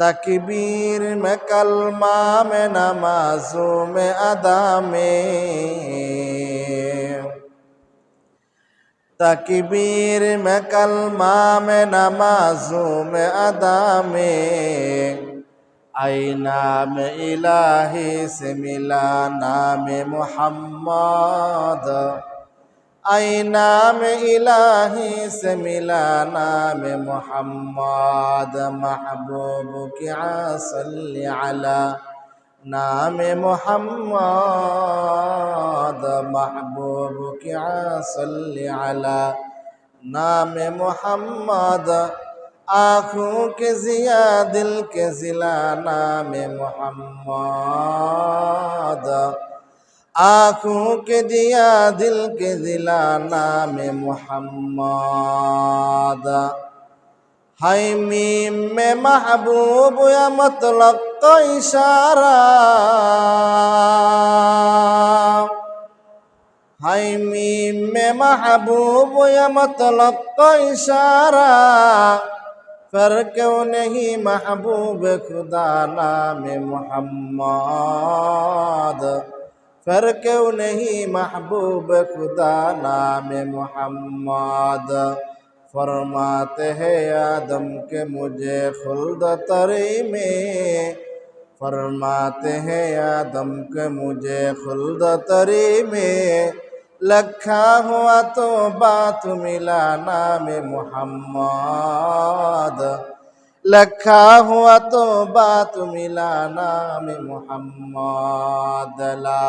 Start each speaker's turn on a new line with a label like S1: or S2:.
S1: तकबीर में कलमा में नमाजों में अदा में तकबीर में कलमा में नमाजों में अदा में आईना में इलाही से मिला नाम मोहम्मद আই নাম ইলাহি সে মিলা নাম মোহাম্মদ মাহবুব আলা নাম মোহাম্মদ মাহবুব আলা নাম মোহাম্মদ আখো কে জিয়া দিল কে জিলা নাম মোহাম্মদ آنکھوں کے دیا دل کے دلا نام محمد ہائی میم میں محبوب یا مطلب تو اشارہ ہائی میم میں محبوب یا مطلب تو اشارہ پر کیوں نہیں محبوب خدا نام محمد فرق نہیں محبوب خدا نام محمد؟ فرماتے ہیں آدم کے مجھے خلد تری میں۔ فرماتے ہیں آدم کے مجھے خلد تری میں۔ لکھا ہوا تو بات ملا نام محمد۔ لکھا ہوا تو بات ملا نام محمد لا